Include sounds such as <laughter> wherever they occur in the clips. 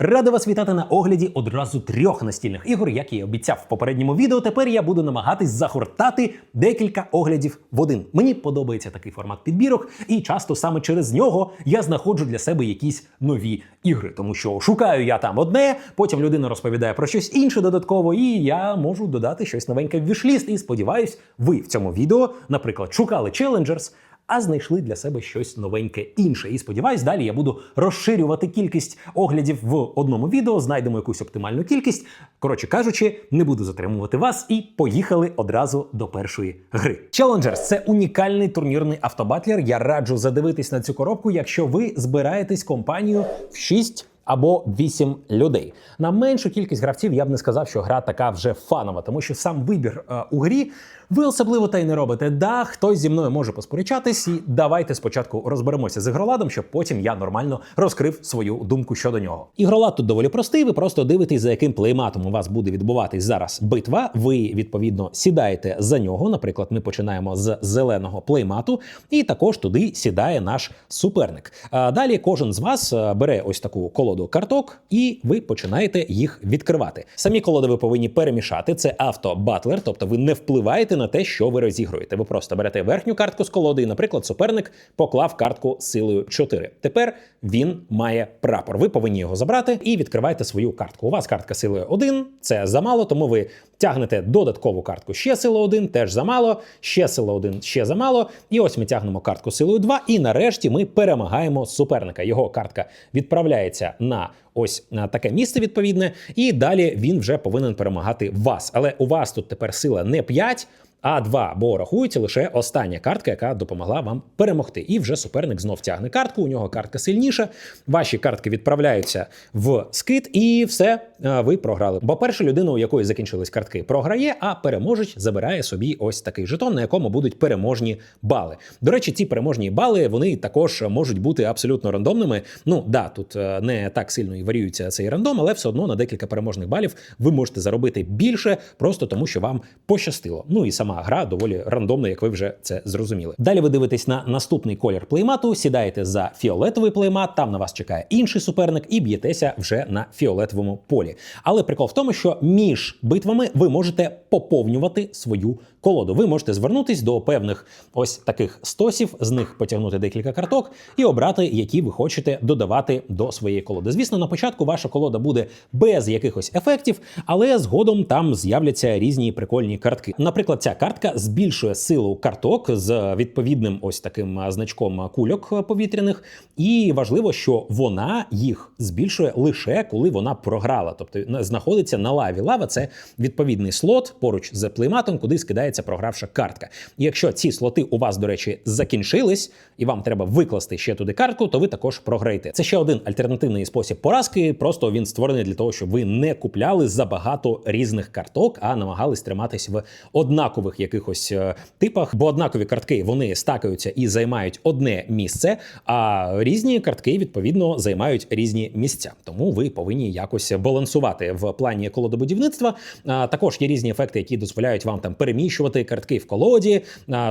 Радий вас вітати на огляді одразу трьох настільних ігор, як і обіцяв в попередньому відео. Тепер я буду намагатись загортати декілька оглядів в один. Мені подобається такий формат підбірок, і часто саме через нього я знаходжу для себе якісь нові ігри, тому що шукаю я там одне, потім людина розповідає про щось інше додатково, і я можу додати щось новеньке в вішліст. І сподіваюсь, ви в цьому відео, наприклад, шукали Challengers, а знайшли для себе щось новеньке інше. І сподіваюсь, далі я буду розширювати кількість оглядів в одному відео, знайдемо якусь оптимальну кількість. Коротше кажучи, не буду затримувати вас і поїхали одразу до першої гри. Challengers – це унікальний турнірний автобатлер. Я раджу задивитись на цю коробку, якщо ви збираєтесь компанію в 6 або 8 людей. На меншу кількість гравців я б не сказав, що гра така вже фанова, тому що сам вибір е, у грі ви особливо та й не робите. Да, хтось зі мною може посперечатись, і давайте спочатку розберемося з ігроладом, щоб потім я нормально розкрив свою думку щодо нього. Ігролад тут доволі простий. Ви просто дивитесь, за яким плейматом у вас буде відбуватись зараз битва. Ви відповідно сідаєте за нього. Наприклад, ми починаємо з зеленого плеймату, і також туди сідає наш суперник. А далі кожен з вас е, бере ось таку колоду карток, і ви починаєте їх відкривати. Самі колоди ви повинні перемішати. Це авто-батлер, тобто ви не впливаєте на те, що ви розігруєте. Ви просто берете верхню картку з колоди, і, наприклад, суперник поклав картку силою 4. Тепер він має прапор. Ви повинні його забрати і відкриваєте свою картку. У вас картка силою 1, це замало, тому ви тягнете додаткову картку ще сила 1, теж замало, ще сила 1, ще замало. І ось ми тягнемо картку силою 2, і нарешті ми перемагаємо суперника. Його картка відправляється на ось на таке місце відповідне, і далі він вже повинен перемагати вас. Але у вас тут тепер сила не 5, а 2, бо рахується лише остання картка, яка допомогла вам перемогти. І вже суперник знов тягне картку. У нього картка сильніша. Ваші картки відправляються в скид, і все е, ви програли. Бо перша людина, у якої закінчились картки, програє, а переможець забирає собі ось такий жетон, на якому будуть переможні бали. До речі, ці переможні бали вони також можуть бути абсолютно рандомними. Ну да, тут е, не так сильно і варіюється цей рандом, але все одно на декілька переможних балів ви можете заробити більше, просто тому що вам пощастило. Ну і сама гра доволі рандомна, як ви вже це зрозуміли. Далі ви дивитесь на наступний колір плеймату, сідаєте за фіолетовий плеймат, там на вас чекає інший суперник, і б'єтеся вже на фіолетовому полі. Але прикол в тому, що між битвами ви можете поповнювати свою колоду. Ви можете звернутись до певних ось таких стосів, з них потягнути декілька карток і обрати, які ви хочете додавати до своєї колоди. Звісно, на початку ваша колода буде без якихось ефектів, але згодом там з'являться різні прикольні картки. Наприклад, ця картка збільшує силу карток з відповідним ось таким значком кульок повітряних, і важливо, що вона їх збільшує лише коли вона програла, тобто знаходиться на лаві. Лава це відповідний слот поруч з плейматом, куди скидається програвша картка. Якщо ці слоти у вас, до речі, закінчились, і вам треба викласти ще туди картку, то ви також програєте. Це ще один альтернативний спосіб поразки. Просто він створений для того, щоб ви не купляли забагато різних карток, а намагались триматись в однакових якихось е, типах, бо однакові картки вони стакаються і займають одне місце, а різні картки відповідно займають різні місця. Тому ви повинні якось балансувати в плані колодобудівництва. Також є різні ефекти, які дозволяють вам там переміщувати картки в колоді,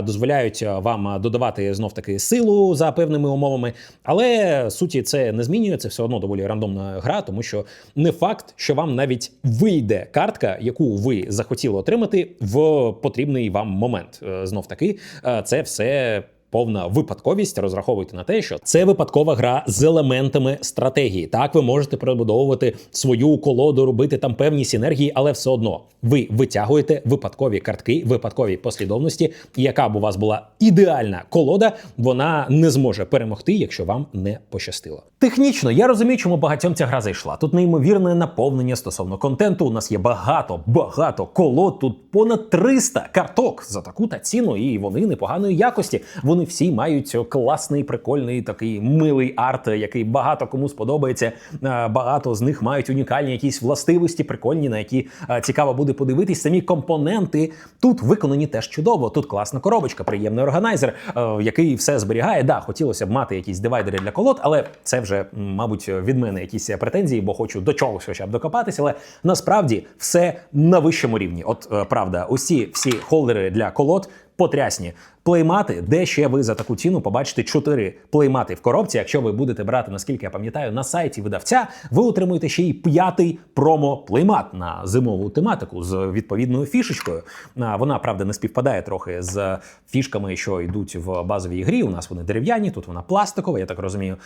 дозволяють вам додавати знов таки силу за певними умовами. Але суті це не змінює. Це все одно доволі рандомна гра, тому що не факт, що вам навіть вийде картка, яку ви захотіли отримати в потрібний вам момент. Е, Знов таки, е, це все. Повна випадковість розраховуйте на те, що це випадкова гра з елементами стратегії. Так, ви можете перебудовувати свою колоду, робити там певні синергії, але все одно ви витягуєте випадкові картки, випадкові послідовності. І яка б у вас була ідеальна колода, вона не зможе перемогти, якщо вам не пощастило. Технічно я розумію, чому багатьом ця гра зайшла. Тут неймовірне наповнення стосовно контенту. У нас є багато, багато колод. Тут понад 300 карток за таку та ціну, і вони непоганої якості. Вони всі мають класний, прикольний такий милий арт, який багато кому сподобається. Е, Багато з них мають унікальні якісь властивості, прикольні, на які е, цікаво буде подивитись. Самі компоненти тут виконані теж чудово. Тут класна коробочка, приємний органайзер, е, який все зберігає. Да, хотілося б мати якісь дивайдери для колод, але це вже, мабуть, від мене якісь претензії, бо хочу до чогось хоча б докопатися. Але насправді все на вищому рівні. От правда, усі всі холдери для колод потрясні. Плеймати, де ще ви за таку ціну побачите 4 плеймати в коробці. Якщо ви будете брати, наскільки я пам'ятаю, на сайті видавця, ви отримуєте ще й п'ятий промо-плеймат на зимову тематику з відповідною фішечкою. Вона правда не співпадає трохи з фішками, що йдуть в базовій грі. У нас вони дерев'яні, тут вона пластикова. Я так розумію.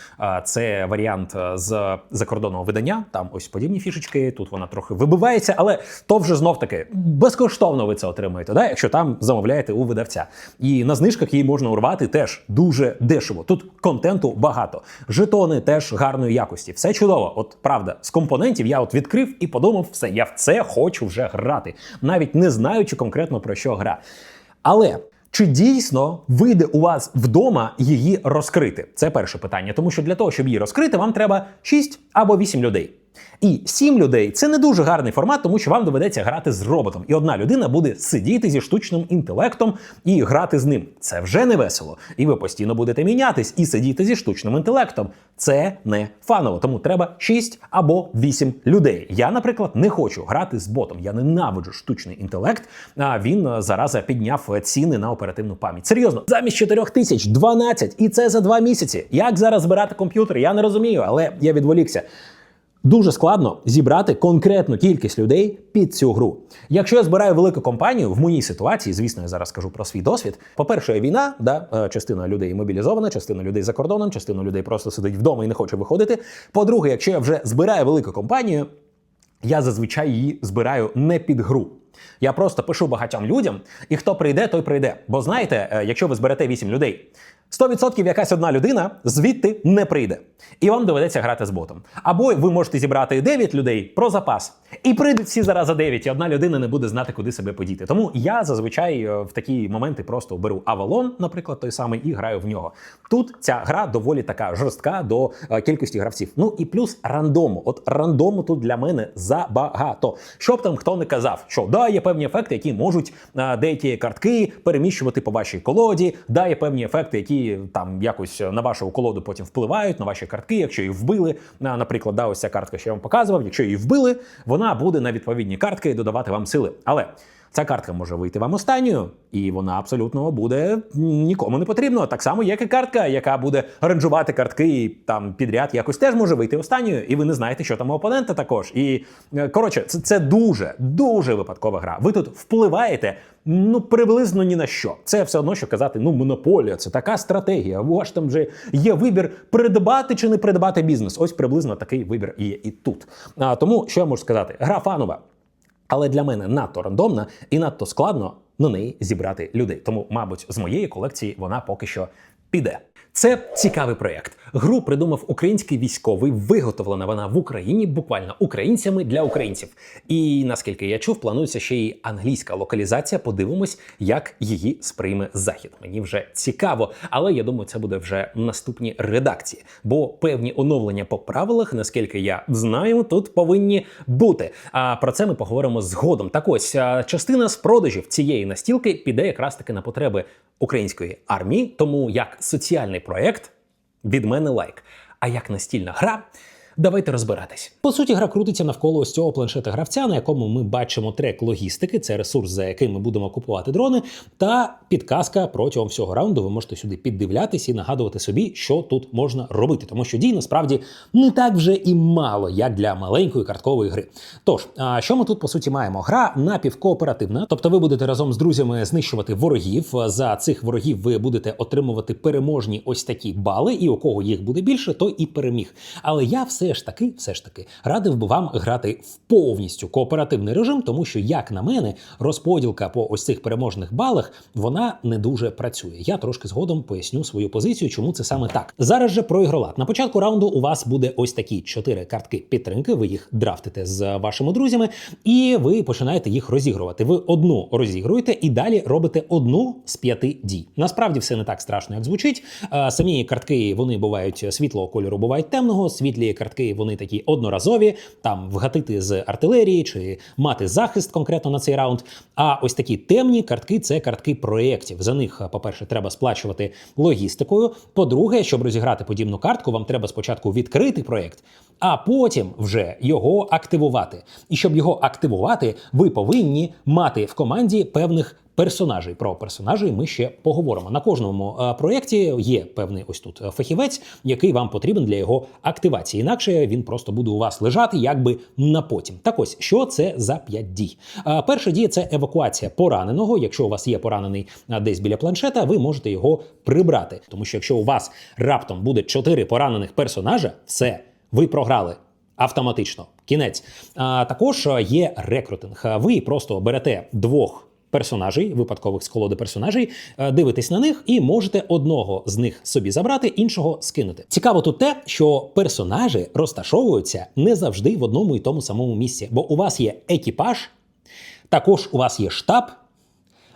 Це варіант е, з закордонного видання. Там ось подібні фішечки. Тут вона трохи вибивається, але то вже знов таки безкоштовно ви це отримаєте, да? якщо там замовляєте у видавця. І на знижках її можна урвати теж дуже дешево. Тут контенту багато, жетони теж гарної якості. Все чудово. От правда, з компонентів я от відкрив і подумав, все, я в це хочу вже грати, навіть не знаючи конкретно про що гра. Але. Чи дійсно вийде у вас вдома її розкрити? Це перше питання, тому що для того, щоб її розкрити, вам треба 6 або 8 людей. І 7 людей це не дуже гарний формат, тому що вам доведеться грати з роботом. І одна людина буде сидіти зі штучним інтелектом і грати з ним. Це вже не весело. І ви постійно будете мінятись і сидіти зі штучним інтелектом. Це не фаново. Тому треба 6 або 8 людей. Я, наприклад, не хочу грати з ботом. Я ненавиджу штучний інтелект. А він е, зараза підняв ціни на оперативну пам'ять. Серйозно, замість 4 тисяч 12, і це за 2 місяці. Як зараз збирати комп'ютер? Я не розумію, але я відволікся. Дуже складно зібрати конкретну кількість людей під цю гру. Якщо я збираю велику компанію, в моїй ситуації, звісно, я зараз кажу про свій досвід. По-перше, війна, да, е, частина людей мобілізована, частина людей за кордоном, частина людей просто сидить вдома і не хоче виходити. По-друге, якщо я вже збираю велику компанію, я зазвичай її збираю не під гру. Я просто пишу багатьом людям, і хто прийде, той прийде. Бо знаєте, е, якщо ви зберете 8 людей, 100% якась одна людина звідти не прийде. І вам доведеться грати з ботом. Або ви можете зібрати 9 людей про запас. І прийдуть всі зараз за 9, і одна людина не буде знати, куди себе подіти. Тому я зазвичай е, в такі моменти просто беру Авалон, наприклад, той самий, і граю в нього. Тут ця гра доволі така жорстка до е, кількості гравців. Ну і плюс рандому. От рандому тут для мене забагато. Щоб там хто не казав, що да, є певні ефекти, які можуть е, деякі картки переміщувати по вашій колоді, да, є певні ефекти, які там якось на вашу колоду потім впливають, на ваші картки, якщо її вбили. Наприклад, да, ось ця картка, що я вам показував, якщо її вбили, вона буде на відповідні картки додавати вам сили. Але ця картка може вийти вам останньою, і вона абсолютно буде нікому не потрібна. Так само, як і картка, яка буде ранжувати картки і там підряд, якось теж може вийти останньою, і ви не знаєте, що там у опонента також. І е, коротше, це, це дуже дуже випадкова гра. Ви тут впливаєте. Ну, приблизно ні на що. Це все одно, що казати, ну, монополія, це така стратегія. У вас там вже є вибір придбати чи не придбати бізнес. Ось приблизно такий вибір є і тут. А, тому що я можу сказати? Гра фанова. Але для мене надто рандомна і надто складно на неї зібрати людей. Тому, мабуть, з моєї колекції вона поки що піде. Це цікавий проєкт. Гру придумав український військовий. Виготовлена вона в Україні, буквально українцями для українців. І наскільки я чув, планується ще й англійська локалізація. Подивимось, як її сприйме захід. Мені вже цікаво, але я думаю, це буде вже в наступній редакції. Бо певні оновлення по правилах, наскільки я знаю, тут повинні бути. А про це ми поговоримо згодом. Так ось частина з продажів цієї настілки піде якраз таки на потреби української армії, тому як соціальний проект від мене лайк. А як настільна гра? Давайте розбиратись. По суті, гра крутиться навколо ось цього планшета гравця, на якому ми бачимо трек логістики, це ресурс, за яким ми будемо купувати дрони, та підказка протягом всього раунду. Ви можете сюди піддивлятись і нагадувати собі, що тут можна робити, тому що дій насправді не так вже і мало, як для маленької карткової гри. Тож, а що ми тут по суті маємо? Гра напівкооперативна, тобто ви будете разом з друзями знищувати ворогів. За цих ворогів ви будете отримувати переможні ось такі бали, і у кого їх буде більше, той і переміг. Але я все ж таки, все ж таки, радив би вам грати в повністю кооперативний режим, тому що, як на мене, розподілка по ось цих переможних балах вона не дуже працює. Я трошки згодом поясню свою позицію, чому це саме так. Зараз же про ігролад. На початку раунду у вас буде ось такі чотири картки підтримки. Ви їх драфтите з вашими друзями, і ви починаєте їх розігрувати. Ви одну розігруєте і далі робите одну з п'яти дій. Насправді все не так страшно, як звучить. А, Самі картки вони бувають світлого кольору, бувають темного. Світлі картки вони такі одноразові, там вгатити з артилерії чи мати захист конкретно на цей раунд. А ось такі темні картки це картки проєктів. За них, по-перше, треба сплачувати логістикою. По-друге, щоб розіграти подібну картку, вам треба спочатку відкрити проєкт, а потім вже його активувати. І щоб його активувати, ви повинні мати в команді певних персонажей. Про персонажей ми ще поговоримо. На кожному е, проєкті є певний ось тут е, фахівець, який вам потрібен для його активації. Інакше він просто буде у вас лежати, якби на потім. Так ось, що це за 5 дій? Е, Перша дія це евакуація пораненого. Якщо у вас є поранений десь біля планшета, ви можете його прибрати. Тому що якщо у вас раптом буде 4 поранених персонажа, все, ви програли автоматично. Кінець. А також є рекрутинг. Ви просто берете двох. Персонажей, випадкових з колоди персонажей, Дивитись дивитесь на них і можете одного з них собі забрати, іншого скинути. Цікаво тут те, що персонажі розташовуються не завжди в одному і тому самому місці, бо у вас є екіпаж, також у вас є штаб,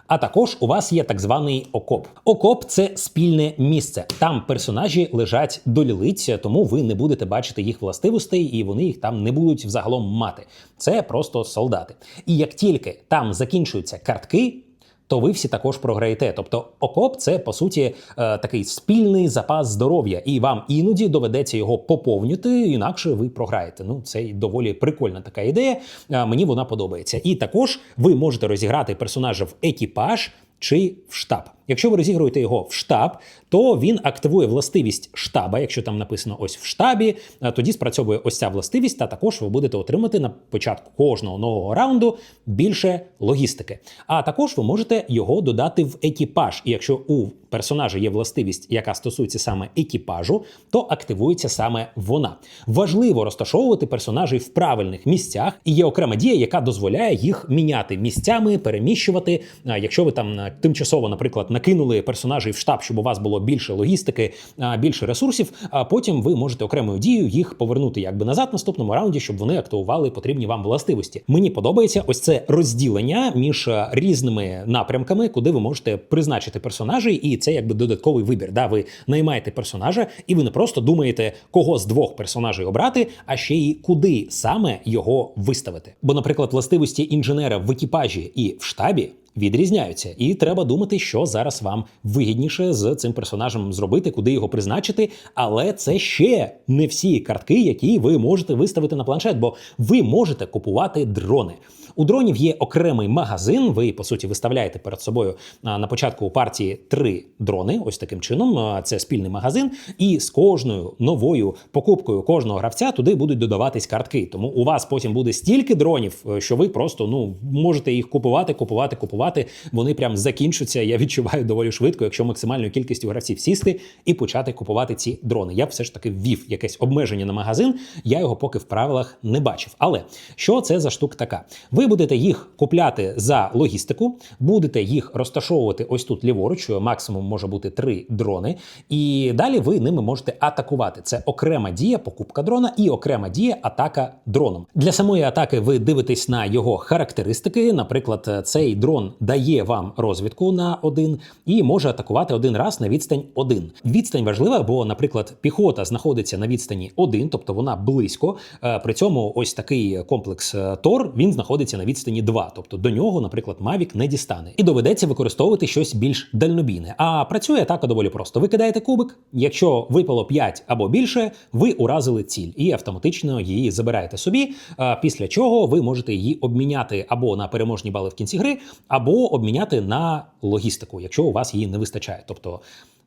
а також у вас є так званий окоп. Окоп це спільне місце. Там персонажі лежать до лілиць, тому ви не будете бачити їх властивостей, і вони їх там не будуть взагалом мати. Це просто солдати. І як тільки там закінчуються картки. То ви всі також програєте. Тобто окоп це по суті е, такий спільний запас здоров'я, і вам іноді доведеться його поповнювати, інакше ви програєте. Ну це доволі прикольна така ідея. Е, мені вона подобається. І також ви можете розіграти персонажа в екіпаж чи в штаб. Якщо ви розігруєте його в штаб, то він активує властивість штаба. Якщо там написано ось в штабі, е, тоді спрацьовує ось ця властивість, та також ви будете отримати на початку кожного нового раунду більше логістики. А також ви можете його додати в екіпаж. І якщо у персонажа є властивість, яка стосується саме екіпажу, то активується саме вона. Важливо розташовувати персонажей в правильних місцях, і є окрема дія, яка дозволяє їх міняти місцями, переміщувати. Якщо ви там е, тимчасово, наприклад, накинули персонажей в штаб, щоб у вас було більше логістики, більше ресурсів, а потім ви можете окремою дією їх повернути якби назад в наступному раунді, щоб вони активували потрібні вам властивості. Мені подобається ось це розділення між різними напрямками, куди ви можете призначити персонажей, і це якби додатковий вибір. Да, ви наймаєте персонажа, і ви не просто думаєте, кого з двох персонажей обрати, а ще й куди саме його виставити. Бо, наприклад, властивості інженера в екіпажі і в штабі відрізняються, і треба думати, що зараз вам вигідніше з цим персонажем зробити, куди його призначити. Але це ще не всі картки, які ви можете виставити на планшет, бо ви можете купувати дрони. У дронів є окремий магазин. Ви по суті виставляєте перед собою на початку партії три дрони. Ось таким чином. Це спільний магазин, і з кожною новою покупкою кожного гравця туди будуть додаватись картки. Тому у вас потім буде стільки дронів, е, що ви просто ну можете їх купувати, купувати, купувати. Вони прям закінчаться. Я відчуваю доволі швидко, якщо максимальною кількістю гравців сісти і почати купувати ці дрони. Я все ж таки ввів якесь обмеження на магазин. Я його поки в правилах не бачив. Але що це за штука така? Ви будете їх купляти за логістику, будете їх розташовувати ось тут ліворуч. Максимум може бути три дрони, і далі ви ними можете атакувати. Це окрема дія, покупка дрона і окрема дія атака дроном. Для самої атаки ви дивитесь на його характеристики. Наприклад, цей дрон дає вам розвідку на один і може атакувати один раз на відстань один. Відстань важлива, бо, наприклад, піхота знаходиться на відстані один, тобто вона близько. Е, При цьому ось такий комплекс е, Тор він знаходиться на відстані 2, тобто до нього, наприклад, Mavic не дістане, і доведеться використовувати щось більш дальнобійне. А працює атака доволі просто. Ви кидаєте кубик. Якщо випало 5 або більше, ви уразили ціль і автоматично її забираєте собі. Після чого ви можете її обміняти або на переможні бали в кінці гри, або обміняти на логістику, якщо у вас її не вистачає. Тобто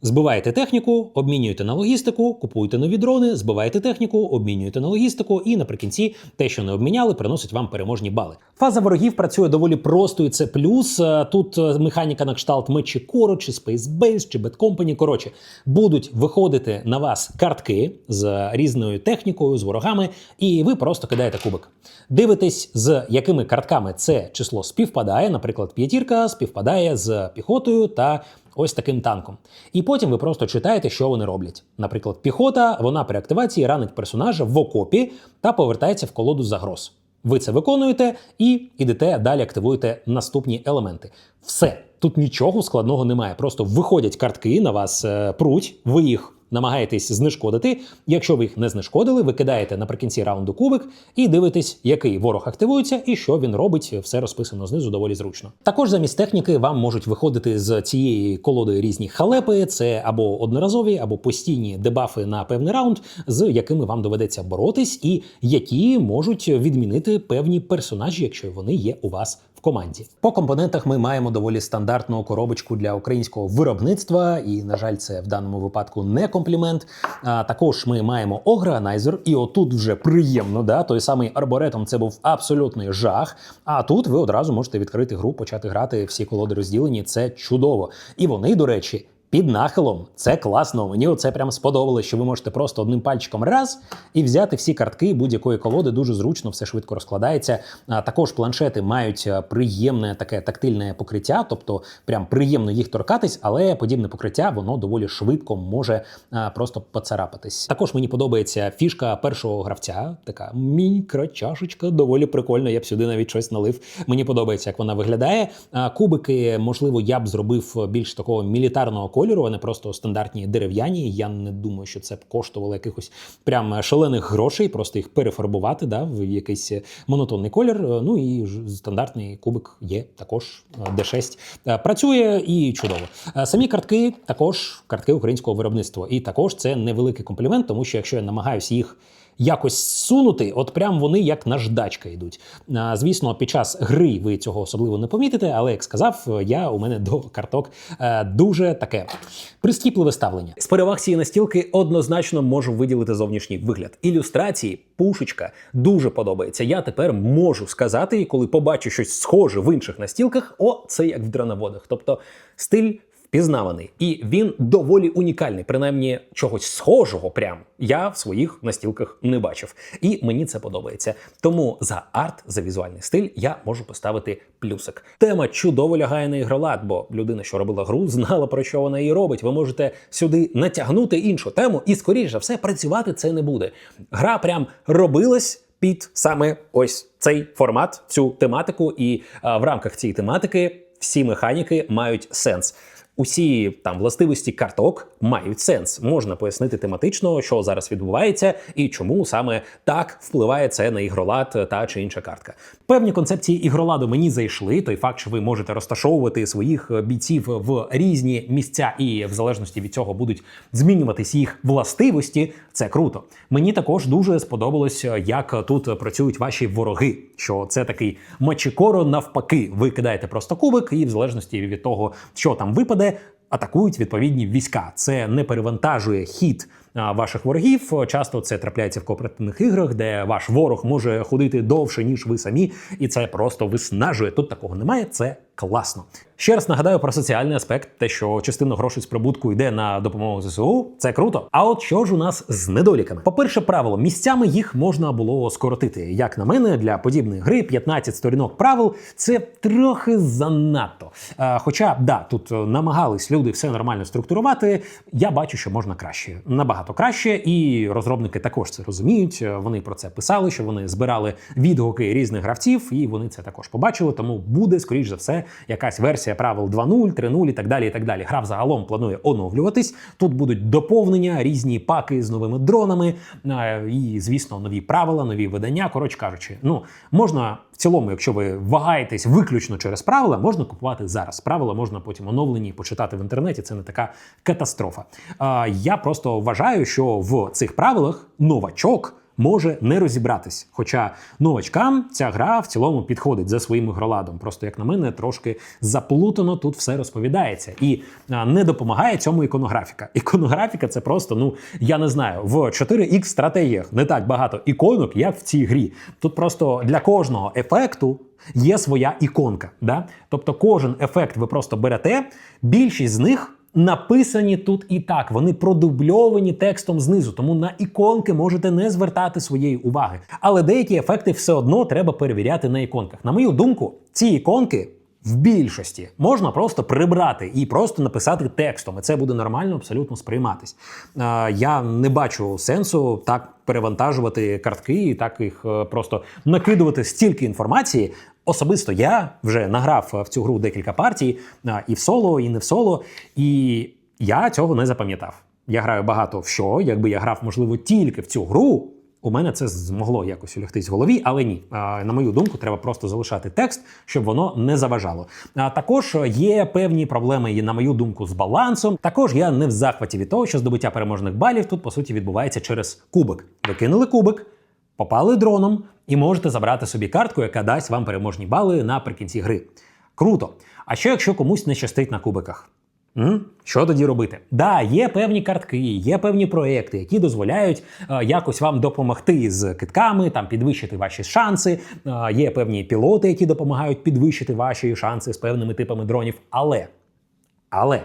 Збиваєте техніку, обмінюєте на логістику, купуєте нові дрони, збиваєте техніку, обмінюєте на логістику, і наприкінці те, що не обміняли, приносить вам переможні бали. Фаза ворогів працює доволі просто, і це плюс. Е, Тут е, механіка на кшталт Мечі Коро, чи Space чи Bad Company. Коротше, будуть виходити на вас картки з різною технікою, з ворогами, і ви просто кидаєте кубик. Дивитесь, з якими картками це число співпадає. Наприклад, п'ятірка співпадає з піхотою та ось таким танком. І потім ви просто читаєте, що вони роблять. Наприклад, піхота, вона при активації ранить персонажа в окопі та повертається в колоду загроз. Ви це виконуєте і ідете далі, активуєте наступні елементи. Все. Тут нічого складного немає. Просто виходять картки на вас е, пруть, ви їх намагаєтесь знешкодити. Якщо ви їх не знешкодили, ви кидаєте наприкінці раунду кубик і дивитесь, який ворог активується і що він робить. Все розписано знизу доволі зручно. Також замість техніки вам можуть виходити з цієї колоди різні халепи. Це або одноразові, або постійні дебафи на певний раунд, з якими вам доведеться боротись, і які можуть відмінити певні персонажі, якщо вони є у вас в команді. По компонентах ми маємо доволі стандартну коробочку для українського виробництва, і, на жаль, це в даному випадку не комплімент. А також ми маємо огранайзер, і отут вже приємно, да, той самий арборетом це був абсолютний жах. А тут ви одразу можете відкрити гру, почати грати. Всі колоди розділені. Це чудово. І вони, до речі. Під нахилом це класно. Мені оце прям сподобалось, що ви можете просто одним пальчиком раз і взяти всі картки будь-якої колоди. Дуже зручно, все швидко розкладається. А також планшети мають е, приємне таке тактильне покриття, тобто прям приємно їх торкатись, але подібне покриття воно доволі швидко може а, просто поцарапатись. Також мені подобається фішка першого гравця, така мікрочашечка, доволі прикольно. Я б сюди навіть щось налив. Мені подобається, як вона виглядає. Кубики, можливо, я б зробив більш такого мілітарного кольору, а не просто стандартні дерев'яні. Я не думаю, що це б коштувало якихось прям шалених грошей, просто їх перефарбувати да, в якийсь монотонний колір. Ну і стандартний кубик є також е, D6. Е, Працює і чудово. Е, Самі картки також картки українського виробництва. І також це невеликий комплімент, тому що якщо я намагаюся їх якось сунути, от прям вони як наждачка йдуть. Звісно, під час гри ви цього особливо не помітите, але як сказав, я у мене до карток е, дуже таке прискіпливе ставлення. З переваг цієї настілки однозначно можу виділити зовнішній вигляд. Ілюстрації, пушечка дуже подобається. Я тепер можу сказати, коли побачу щось схоже в інших настілках, о, це як в дроноводах. Тобто стиль впізнаваний, і він доволі унікальний. Принаймні, чогось схожого прям я в своїх настілках не бачив. І мені це подобається. Тому за арт, за візуальний стиль я можу поставити плюсик. Тема чудово лягає на ігролад, бо людина, що робила гру, знала про що вона її робить. Ви можете сюди натягнути іншу тему, і скоріш за все працювати це не буде. Гра прям робилась. Під саме ось цей формат, цю тематику, і а, в рамках цієї тематики всі механіки мають сенс. Усі там властивості карток мають сенс. Можна пояснити тематично, що зараз відбувається, і чому саме так впливає це на ігролад та чи інша картка. Певні концепції ігроладу мені зайшли. Той факт, що ви можете розташовувати своїх бійців в різні місця, і в залежності від цього будуть змінюватись їх властивості. Це круто. Мені також дуже сподобалось, як тут працюють ваші вороги. Що це такий мачикоро навпаки. Ви кидаєте просто кубик, і в залежності від того, що там випаде, атакують відповідні війська. Це не перевантажує хід ваших ворогів. Часто це трапляється в кооперативних іграх, де ваш ворог може ходити довше, ніж ви самі, і це просто виснажує. Тут такого немає. Це класно. Ще раз нагадаю про соціальний аспект, те, що частина грошей з прибутку йде на допомогу ЗСУ. Це круто. А от що ж у нас з недоліками? По-перше, правило місцями їх можна було скоротити. Як на мене, для подібної гри 15 сторінок правил це трохи занадто. Е, Хоча да, тут е, намагались люди все нормально структурувати. Я бачу, що можна краще, набагато краще, і розробники також це розуміють. Е, Вони про це писали, що вони збирали відгуки різних гравців, і вони це також побачили. Тому буде, скоріш за все, якась версія правил 2.0, 3.0 і так далі. І так далі. Гра взагалом планує оновлюватись. Тут будуть доповнення, різні паки з новими дронами, і, звісно, нові правила, нові видання. Коротше кажучи, ну можна в цілому, якщо ви вагаєтесь виключно через правила, можна купувати зараз. Правила можна потім оновлені почитати в інтернеті. Це не така катастрофа. Я просто вважаю, що в цих правилах новачок. Може не розібратись, хоча новачкам ця гра в цілому підходить за своїм ігроладом. Просто як на мене, трошки заплутано тут все розповідається, і не допомагає цьому іконографіка. <laughs> Іконографіка це просто, ну я не знаю, в 4X стратегіях не так багато іконок, як в цій грі. Тут просто для кожного ефекту є своя іконка. Да? Тобто, кожен ефект ви просто берете, більшість з них. Написані тут і так, вони продубльовані текстом знизу, тому на іконки можете не звертати своєї уваги. Але деякі ефекти все одно треба перевіряти на іконках. На мою думку, ці іконки в більшості можна просто прибрати і просто написати текстом. І це буде нормально абсолютно сприйматись. Я не бачу сенсу так перевантажувати картки і так їх е, просто накидувати стільки інформації. Особисто я вже награв в цю гру декілька партій і в соло, і не в соло, і я цього не запам'ятав. Я граю багато в що. Якби я грав, можливо, тільки в цю гру, у мене це змогло якось улягтись в голові, але ні. На мою думку, треба просто залишати текст, щоб воно не заважало. А також є певні проблеми, на мою думку, з балансом. Також я не в захваті від того, що здобуття переможних балів тут по суті відбувається через кубик. Ви кинули кубик. попали дроном і можете забрати собі картку, яка дасть вам переможні бали наприкінці гри. Круто. А що якщо комусь не щастить на кубиках? М? Що тоді робити? Да, є певні картки, є певні проекти, які дозволяють е, якось вам допомогти з китками, там підвищити ваші шанси. Е, є певні пілоти, які допомагають підвищити ваші шанси з певними типами дронів. Але, але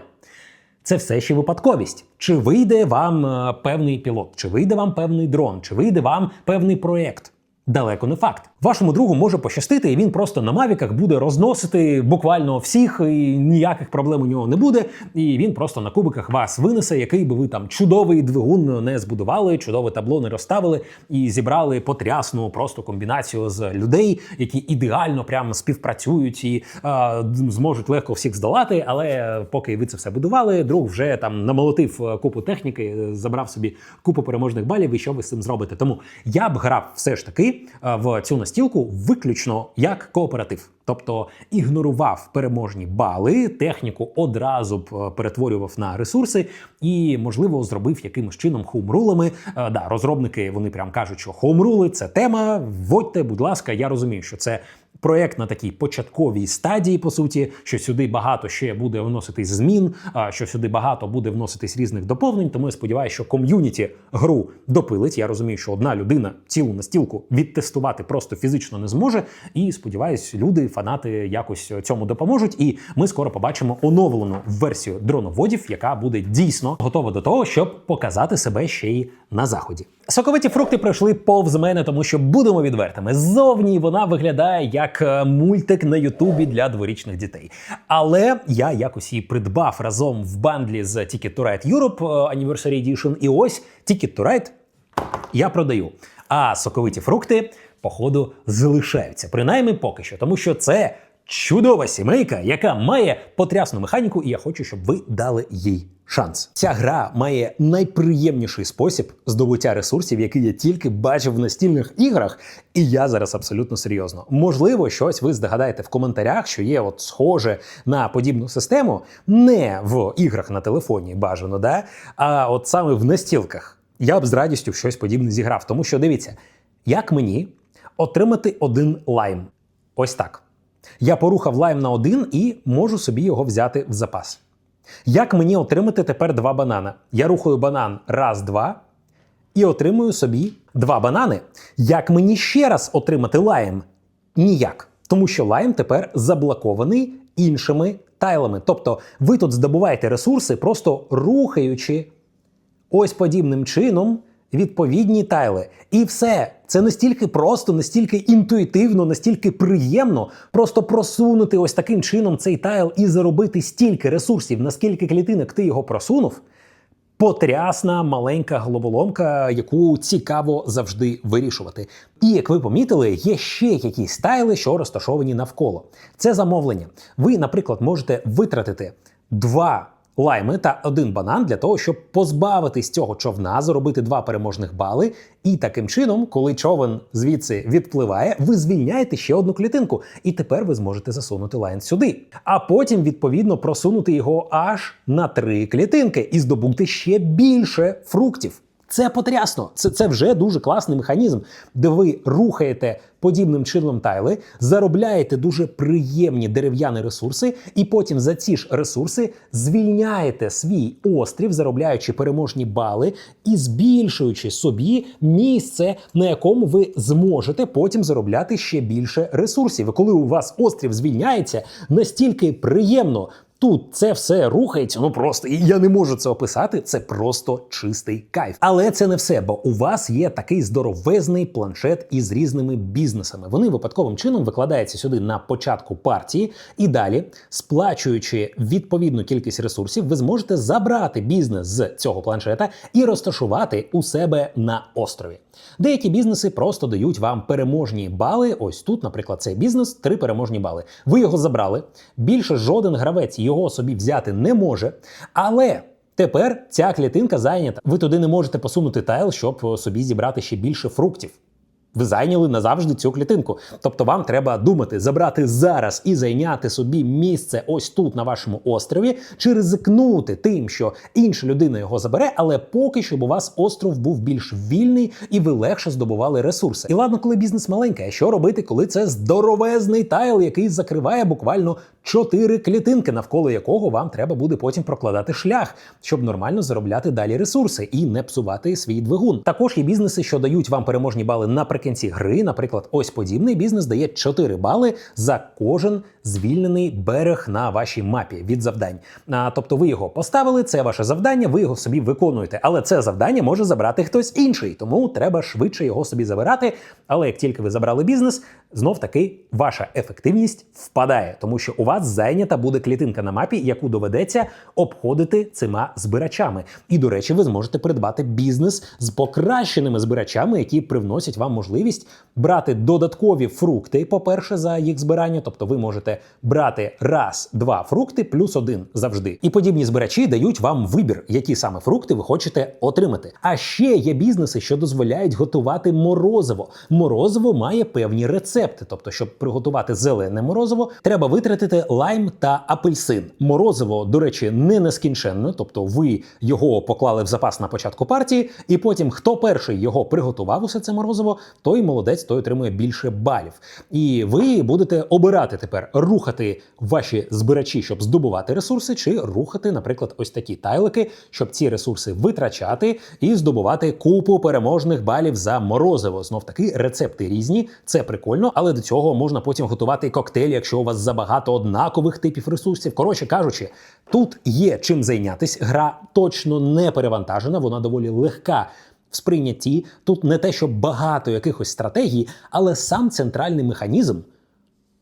це все ще випадковість. Чи вийде вам е, певний пілот, чи вийде вам певний дрон, чи вийде вам певний проєкт? Далеко не факт. Вашому другу може пощастити, і він просто на мавіках буде розносити буквально всіх, і ніяких проблем у нього не буде. І він просто на кубиках вас винесе, який би ви там чудовий двигун не збудували, чудове табло не розставили і зібрали потрясну просто комбінацію з людей, які ідеально прямо співпрацюють і е, зможуть легко всіх здолати. Але поки ви це все будували, друг вже там намолотив е, купу техніки, е, забрав собі купу переможних балів. І що ви з цим зробите? Тому я б грав все ж таки е, в цю настілку виключно як кооператив. Тобто ігнорував переможні бали, техніку одразу б е, перетворював на ресурси і, можливо, зробив якимось чином хоумрулами. Е, да, розробники вони прям кажуть, що хоумрули це тема. Вводьте, будь ласка, я розумію, що це. Проєкт на такій початковій стадії, по суті, що сюди багато ще буде вноситись змін, що сюди багато буде вноситись різних доповнень. Тому я сподіваюся, що ком'юніті гру допилить. Я розумію, що одна людина цілу настілку відтестувати просто фізично не зможе. І сподіваюсь, люди, фанати якось цьому допоможуть. І ми скоро побачимо оновлену версію дроноводів, яка буде дійсно готова до того, щоб показати себе ще й на заході. Соковиті фрукти пройшли повз мене, тому що будемо відвертими. Ззовні вона виглядає як е, мультик на Ютубі для дворічних дітей. Але я якось її придбав разом в бандлі з Ticket to Ride Europe е, Anniversary Edition. І ось Ticket to Ride я продаю. А соковиті фрукти, походу, залишаються. Принаймні поки що, тому що це чудова сімейка, яка має потрясну механіку, і я хочу, щоб ви дали їй шанс. Ця гра має найприємніший спосіб здобуття ресурсів, який я тільки бачив в настільних іграх. І я зараз абсолютно серйозно. Можливо, щось ви здогадаєте в коментарях, що є от схоже на подібну систему, не в іграх на телефоні бажано, да? а от саме в настілках. Я б з радістю щось подібне зіграв. Тому що дивіться, як мені отримати один лайм. Ось так. Я порухав лайм на один і можу собі його взяти в запас. Як мені отримати тепер два банана? Я рухаю банан раз, два і отримую собі два банани. Як мені ще раз отримати лайм? Ніяк. Тому що лайм тепер заблокований іншими тайлами. Тобто ви тут здобуваєте ресурси, просто рухаючи ось подібним чином відповідні тайли. І все. Це настільки просто, настільки інтуїтивно, настільки приємно просто просунути ось таким чином цей тайл і заробити стільки ресурсів, наскільки клітинок ти його просунув. Потрясна маленька головоломка, яку цікаво завжди вирішувати. І як ви помітили, є ще якісь тайли, що розташовані навколо. Це замовлення. Ви, наприклад, можете витратити два лайми та один банан для того, щоб позбавитись цього човна, заробити два переможних бали. І таким чином, коли човен звідси відпливає, ви звільняєте ще одну клітинку, і тепер ви зможете засунути лайн сюди. А потім, відповідно, просунути його аж на три клітинки і здобути ще більше фруктів. Це потрясно. Це це вже дуже класний механізм, де ви рухаєте подібним чином тайли, заробляєте дуже приємні дерев'яні ресурси, і потім за ці ж ресурси звільняєте свій острів, заробляючи переможні бали і збільшуючи собі місце, на якому ви зможете потім заробляти ще більше ресурсів. І коли у вас острів звільняється, настільки приємно. Тут це все рухається, ну просто і я не можу це описати. Це просто чистий кайф. Але це не все, бо у вас є такий здоровезний планшет із різними бізнесами. Вони випадковим чином викладаються сюди на початку партії, і далі, сплачуючи відповідну кількість ресурсів, ви зможете забрати бізнес з цього планшета і розташувати у себе на острові. Деякі бізнеси просто дають вам переможні бали. Ось тут, наприклад, цей бізнес три переможні бали. Ви його забрали. Більше жоден гравець його собі взяти не може. Але тепер ця клітинка зайнята. Ви туди не можете посунути тайл, щоб собі зібрати ще більше фруктів. Ви зайняли назавжди цю клітинку. Тобто вам треба думати, забрати зараз і зайняти собі місце ось тут на вашому острові, чи ризикнути тим, що інша людина його забере, але поки щоб у вас остров був більш вільний і ви легше здобували ресурси. І ладно, коли бізнес маленький, а що робити, коли це здоровезний тайл, який закриває буквально чотири клітинки, навколо якого вам треба буде потім прокладати шлях, щоб нормально заробляти далі ресурси і не псувати свій двигун. Також є бізнеси, що дають вам переможні бали наприкінці гри. Наприклад, ось подібний бізнес дає 4 бали за кожен звільнений берег на вашій мапі від завдань. А, тобто ви його поставили, це ваше завдання, ви його собі виконуєте. Але це завдання може забрати хтось інший, тому треба швидше його собі забирати. Але як тільки ви забрали бізнес, знов таки ваша ефективність впадає, тому що у вас зайнята буде клітинка на мапі, яку доведеться обходити цими збирачами. І до речі, ви зможете придбати бізнес з покращеними збирачами, які привносять вам можливість брати додаткові фрукти. По-перше, за їх збирання, тобто ви можете брати раз, два фрукти плюс один завжди. І подібні збирачі дають вам вибір, які саме фрукти ви хочете отримати. А ще є бізнеси, що дозволяють готувати морозиво. Морозиво має певні рецепти. Тобто, щоб приготувати зелене морозиво, треба витратити лайм та апельсин. Морозиво, до речі, не нескінченне, тобто ви його поклали в запас на початку партії, і потім хто перший його приготував усе це морозиво, той молодець, той отримує більше балів. І ви будете обирати тепер рухати ваші збирачі, щоб здобувати ресурси, чи рухати, наприклад, ось такі тайлики, щоб ці ресурси витрачати і здобувати купу переможних балів за морозиво. Знов таки рецепти різні, це прикольно, але до цього можна потім готувати коктейль, якщо у вас забагато однакових типів ресурсів. Коротше кажучи, тут є чим зайнятись. Гра точно не перевантажена, вона доволі легка. В сприйнятті тут не те, що багато якихось стратегій, але сам центральний механізм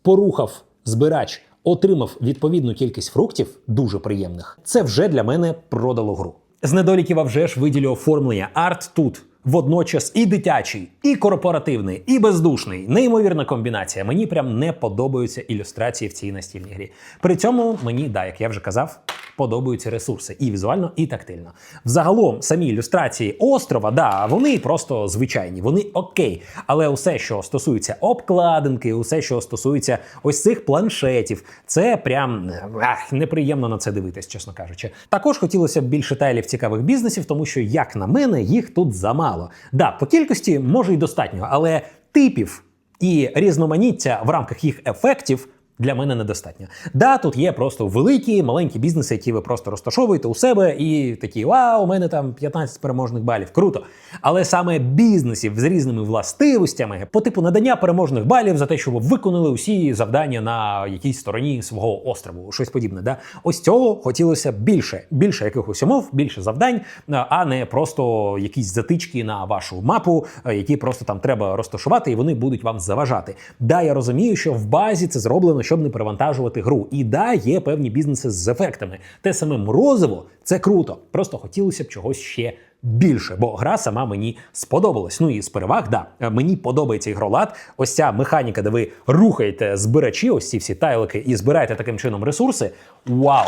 порухав збирач, отримав відповідну кількість фруктів, дуже приємних. Це вже для мене продало гру. З недоліків вже ж виділю оформлення. Арт тут водночас і дитячий, і корпоративний, і бездушний. Неймовірна комбінація. Мені прям не подобаються ілюстрації в цій настільній грі. При цьому мені, да, як я вже казав, подобаються ресурси і візуально, і тактильно. Взагалом, самі ілюстрації острова, да, вони просто звичайні, вони окей. Але усе, що стосується обкладинки, усе, що стосується ось цих планшетів, це прям ах, неприємно на це дивитись, чесно кажучи. Також хотілося б більше тайлів цікавих бізнесів, тому що, як на мене, їх тут замало. Да, по кількості може й достатньо, але типів і різноманіття в рамках їх ефектів. Для мене недостатньо. Да, тут є просто великі, маленькі бізнеси, які ви просто розташовуєте у себе, і такі вау, у мене там 15 переможних балів. Круто. Але саме бізнесів з різними властивостями, по типу надання переможних балів за те, що ви виконали усі завдання на якійсь стороні свого острову, щось подібне. Да? Ось цього хотілося більше, більше якихось умов, більше завдань, а не просто якісь затички на вашу мапу, які просто там треба розташувати, і вони будуть вам заважати. Да, я розумію, що в базі це зроблено, щоб не перевантажувати гру. І да, є певні бізнеси з ефектами. Те саме морозиво це круто. Просто хотілося б чогось ще. Більше, бо гра сама мені сподобалась. Ну і з переваг, да, мені подобається ігролад. Ось ця механіка, де ви рухаєте збирачі, ось ці всі тайлики, і збираєте таким чином ресурси. Вау!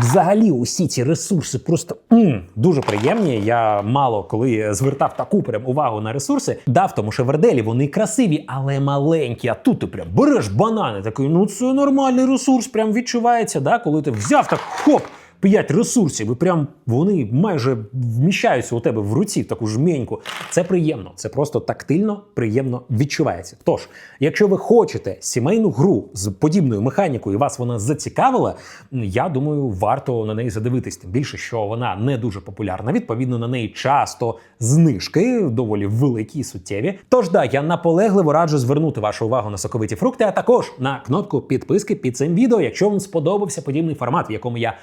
Взагалі, усі ці ресурси просто м, дуже приємні. Я мало коли звертав таку прям увагу на ресурси. Да, в тому що верделі вони красиві, але маленькі. А тут ти прям береш банани. Такий, ну це нормальний ресурс, прям відчувається. Да, коли ти взяв так хоп. П'ять ресурсів, і прям вони майже вміщаються у тебе в руці, таку жменьку. Це приємно, це просто тактильно, приємно відчувається. Тож, якщо ви хочете сімейну гру з подібною механікою, і вас вона зацікавила, я думаю, варто на неї задивитись. Тим більше, що вона не дуже популярна. Відповідно, на неї часто знижки доволі великі і суттєві. Тож да, я наполегливо раджу звернути вашу увагу на соковиті фрукти, а також на кнопку підписки під цим відео, якщо вам сподобався подібний формат, в якому я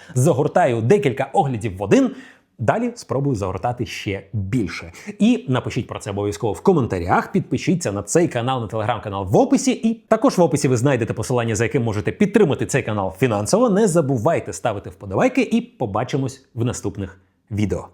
загортаю декілька оглядів в один. Далі спробую загортати ще більше. І напишіть про це обов'язково в коментарях. Підпишіться на цей канал, на телеграм-канал в описі. І також в описі ви знайдете посилання, за яким можете підтримати цей канал фінансово. Не забувайте ставити вподобайки і побачимось в наступних відео.